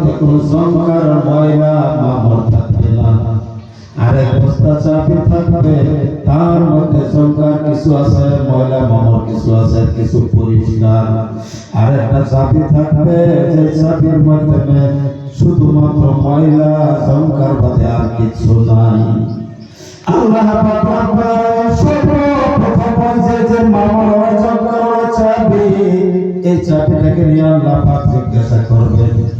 মধ্যে কোনো বস্তা চাপি থাকবে, তার মধ্যে সংকার কিছু আছে, ময়লা মামর কিছু আছে, কিছু পরিষ্কার। আরেকটা চাপি থাকবে, যে চাপির মাধ্যমে শুধুমাত্র ময়লা সংকার বাদে আর কিছু নাই। আল্লাহ যে মামর সংকার চাবি, এই চাবিটাকে নিয়ে আল্লাহ জিজ্ঞাসা করবেন।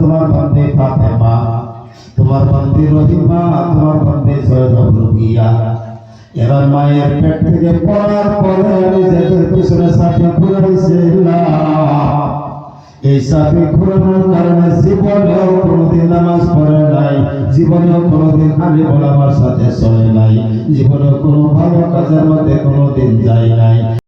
তোমার বান্দে ফাতেমা, তোমার বান্দে রহিমা, তোমার বান্দে জয়নব রুকিয়া এরা মায়ের পেট থেকে পড়ার পরে আমি যাদের পিছনে সাথে ঘুরাইছিলাম এই সাথে ঘুরানোর কারণে জীবনেও কোনোদিন নামাজ পড়ে নাই, জীবনেও কোনোদিন আমি বলামার সাথে চলে নাই, জীবনেও কোনো ভালো কাজের মধ্যে কোনোদিন যায় নাই।